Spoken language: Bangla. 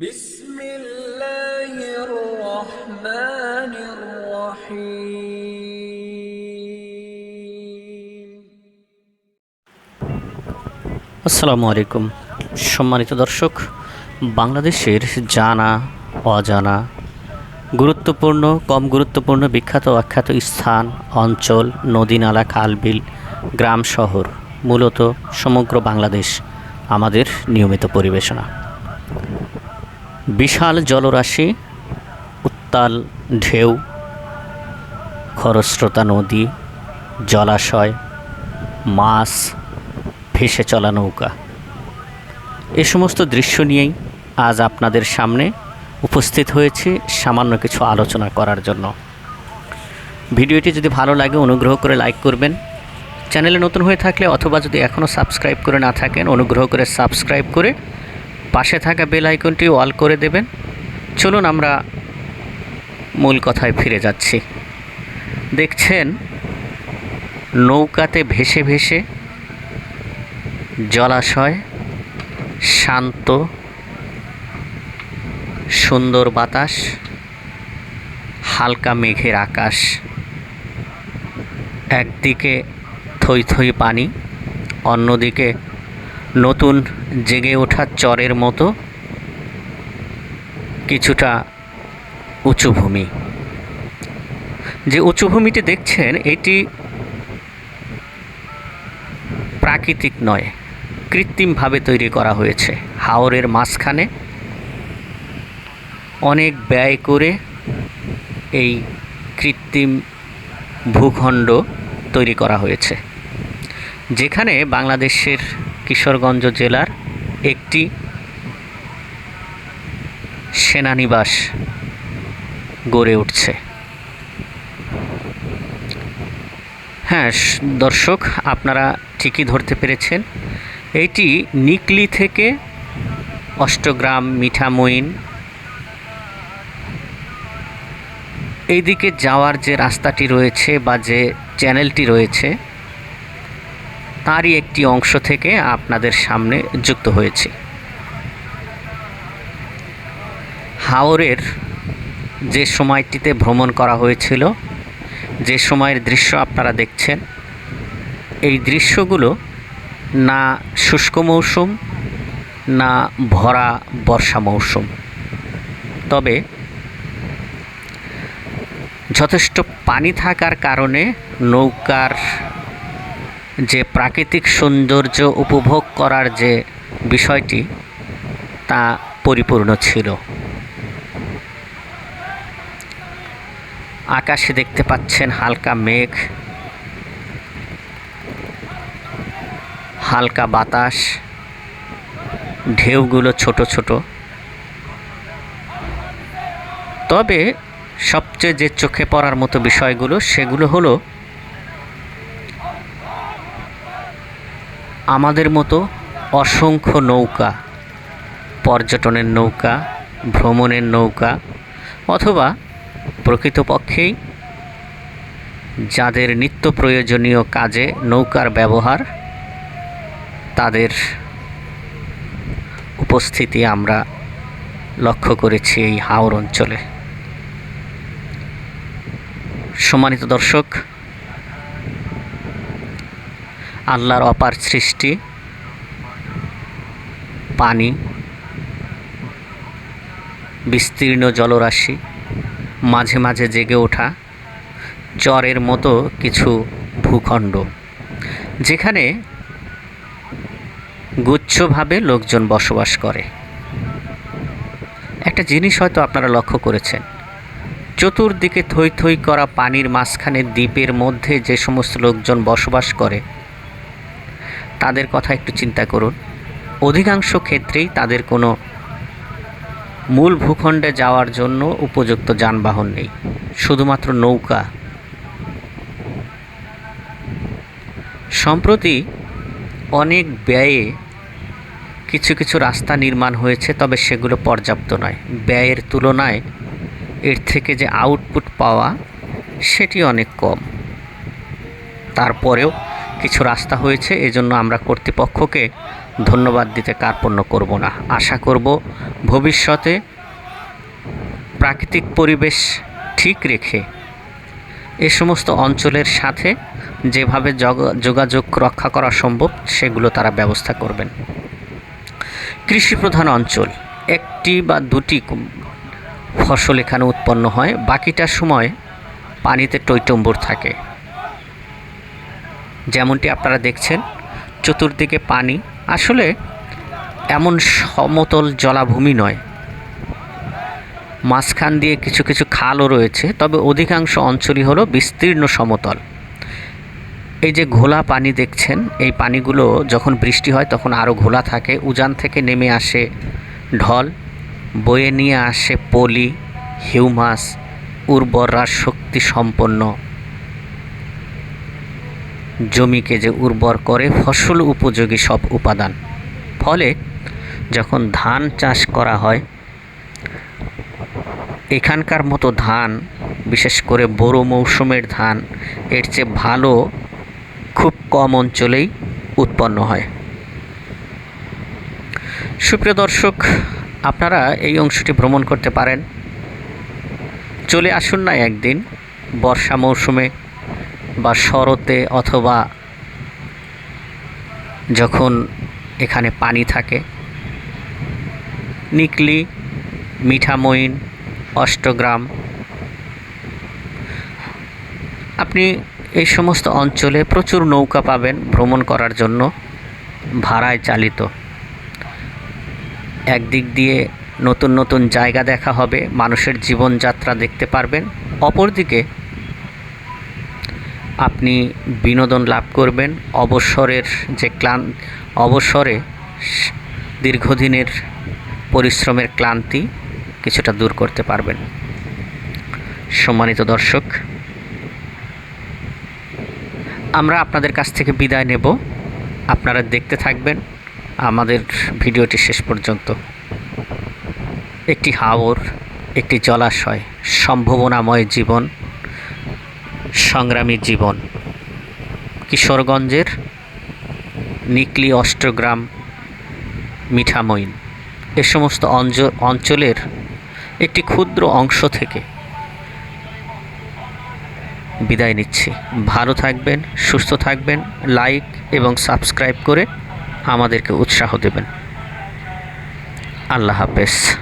بسم الله الرحمن الرحيم আসসালামু আলাইকুম সম্মানিত দর্শক বাংলাদেশের জানা অজানা গুরুত্বপূর্ণ কম গুরুত্বপূর্ণ বিখ্যাত অখ্যাত স্থান অঞ্চল নদী নালা খালবিল গ্রাম শহর মূলত সমগ্র বাংলাদেশ আমাদের নিয়মিত পরিবেশনা বিশাল জলরাশি, উত্তাল ঢেউ, খরস্রোতা নদী, জলাশয়, মাছ, ভেসে চলা নৌকা। এ সমস্ত দৃশ্য নিয়েই আজ আপনাদের সামনে উপস্থিত হয়েছে সামান্য কিছু আলোচনা করার জন্য। ভিডিওটি যদি ভালো লাগে, অনুগ্রহ করে লাইক করবেন। চ্যানেলে নতুন হয়ে থাকলে অথবা যদি এখনও সাবস্ক্রাইব করে না থাকেন, অনুগ্রহ করে সাবস্ক্রাইব করে পাশে থাকা বেল আইকনটি অল করে দেবেন। চলুন আমরা মূল কথায় ফিরে যাচ্ছি। দেখছেন, নৌকাতে ভেসে ভেসে জলাশয় শান্ত, সুন্দর বাতাস, হালকা মেঘের আকাশ, একদিকে থই থই পানি, অন্যদিকে নতুন জেগে ওঠা চরের মতো কিছুটা উঁচু ভূমি। যে উঁচু ভূমিটি দেখছেন, এটি প্রাকৃতিক নয়, কৃত্রিমভাবে তৈরি করা হয়েছে। হাওরের মাঝখানে অনেক ব্যয় করে এই কৃত্রিম ভূখণ্ড তৈরি করা হয়েছে, যেখানে বাংলাদেশের কিশোরগঞ্জ জেলার একটি সেনানিবাস গড়ে উঠছে। হ্যাঁ দর্শক, আপনারা ঠিকই ধরতে পেরেছেন। এইটি নিকলি থেকে অষ্টগ্রাম, মিঠামইন এইদিকে যাওয়ার যে রাস্তাটি রয়েছে বা যে চ্যানেলটি রয়েছে তারই একটি অংশ থেকে আপনাদের সামনে যুক্ত হয়েছে। হাওরের যে সময়টিতে ভ্রমণ করা হয়েছিল, যে সময়ের দৃশ্য আপনারা দেখছেন, এই দৃশ্যগুলো না শুষ্ক মৌসুম, না ভরা বর্ষা মৌসুম। তবে যথেষ্ট পানি থাকার কারণে নৌকার যে প্রাকৃতিক সৌন্দর্য উপভোগ করার যে বিষয়টি, তা পরিপূর্ণ ছিল। আকাশে দেখতে পাচ্ছেন হালকা মেঘ, হালকা বাতাস, ঢেউগুলো ছোট ছোট। তবে সবচেয়ে যে চোখে পড়ার মতো বিষয়গুলো, সেগুলো হলো আমাদের মতো অসংখ্য নৌকা, পর্যটনের নৌকা, ভ্রমণের নৌকা অথবা প্রকৃতপক্ষেই যাদের নিত্য প্রয়োজনীয় কাজে নৌকার ব্যবহার, তাদের উপস্থিতি আমরা লক্ষ্য করেছি এই হাওর অঞ্চলে। সম্মানিত দর্শক আল্লাহর অপার সৃষ্টি, পানি, বিস্তীর্ণ জলরাশি, মাঝে মাঝে জেগে ওঠা চরের মতো কিছু ভূখণ্ড, যেখানে গুচ্ছভাবে লোকজন বসবাস করে। একটা জিনিস হয়তো আপনারা লক্ষ্য করেছেন, চতুর্দিকে থই থই করা পানির মাঝখানে দ্বীপের মধ্যে যে সমস্ত লোকজন বসবাস করে তাদের কথা একটু চিন্তা করুন। অধিকাংশ ক্ষেত্রেই তাদের কোনো মূল ভূখণ্ডে যাওয়ার জন্য উপযুক্ত যানবাহন নেই, শুধুমাত্র নৌকা। সম্প্রতি অনেক ব্যয়ে কিছু কিছু রাস্তা নির্মাণ হয়েছে, তবে সেগুলো পর্যাপ্ত নয়। ব্যয়ের তুলনায় এর থেকে যে আউটপুট পাওয়া, সেটি অনেক কম। তারপরেও কিছু রাস্তা হয়েছে, এজন্য আমরা কর্তৃপক্ষকে ধন্যবাদ দিতে কার্পণ্য করব না। আশা করব ভবিষ্যতে প্রাকৃতিক পরিবেশ ঠিক রেখে এ সমস্ত অঞ্চলের সাথে যেভাবে যোগাযোগ রক্ষা করা সম্ভব, সেগুলো তারা ব্যবস্থা করবেন। কৃষি প্রধান অঞ্চল, একটি বা দুটি ফসল এখানে উৎপন্ন হয়, বাকিটা সময় পানিতে টইটম্বুর থাকে। যেমনটি আপনারা দেখছেন, চতুর্দিকে পানি। আসলে এমন সমতল জলাভূমি নয়। মাঝখান দিয়ে কিছু কিছু খালও রয়েছে, তবে অধিকাংশ অঞ্চলই হলো বিস্তীর্ণ সমতল। এই যে ঘোলা পানি দেখছেন, এই পানিগুলো যখন বৃষ্টি হয় তখন আরও ঘোলা থাকে। উজান থেকে নেমে আসে ঢল, বয়ে নিয়ে আসে পলি, হিউমাস উর্বররা শক্তি সম্পন্ন জমিকে যে উর্বর করে ফসল উপযোগী সব উপাদান। ফলে যখন ধান চাষ করা হয়, এখানকার মতো ধান, বিশেষ করে বড় মৌসুমের ধান, এর চেয়ে ভালো খুব কম অঞ্চলেই উৎপন্ন হয়। সুপ্রিয় দর্শক, আপনারা এই অংশটি ভ্রমণ করতে পারেন। চলে আসুন না একদিন বর্ষা মৌসুমে। বা শরতে অথবা যখন এখানে পানি থাকে, নিকলি, মিঠামইন, অষ্টগ্রাম, আপনি এই সমস্ত অঞ্চলে প্রচুর নৌকা পাবেন ভ্রমণ করার জন্য, ভাড়ায় চালিত। একদিক দিয়ে নতুন নতুন জায়গা দেখা হবে, মানুষের জীবনযাত্রা দেখতে পারবেন, অপরদিকে আপনি বিনোদন লাভ করবেন। অবসরের যে ক্লান, অবসরে দীর্ঘদিনের পরিশ্রমের ক্লান্তি কিছুটা দূর করতে পারবেন। সম্মানিত দর্শক, আমরা আপনাদের কাছ থেকে বিদায় নেব। আপনারা দেখতে থাকবেন আমাদের ভিডিওটি শেষ পর্যন্ত। একটি হাওর, একটি জলাশয়, সম্ভাবনাময় জীবন। সংগ্রামী জীবন। কিশোরগঞ্জের নিকলি অষ্টগ্রাম মিঠামইন। এ সমস্ত অঞ্চলের একটি ক্ষুদ্র অংশ থেকে বিদায় নিচ্ছি। ভালো থাকবেন, সুস্থ থাকবেন, লাইক এবং সাবস্ক্রাইব করে আমাদেরকে উৎসাহ দেবেন। আল্লাহ হাফেজ।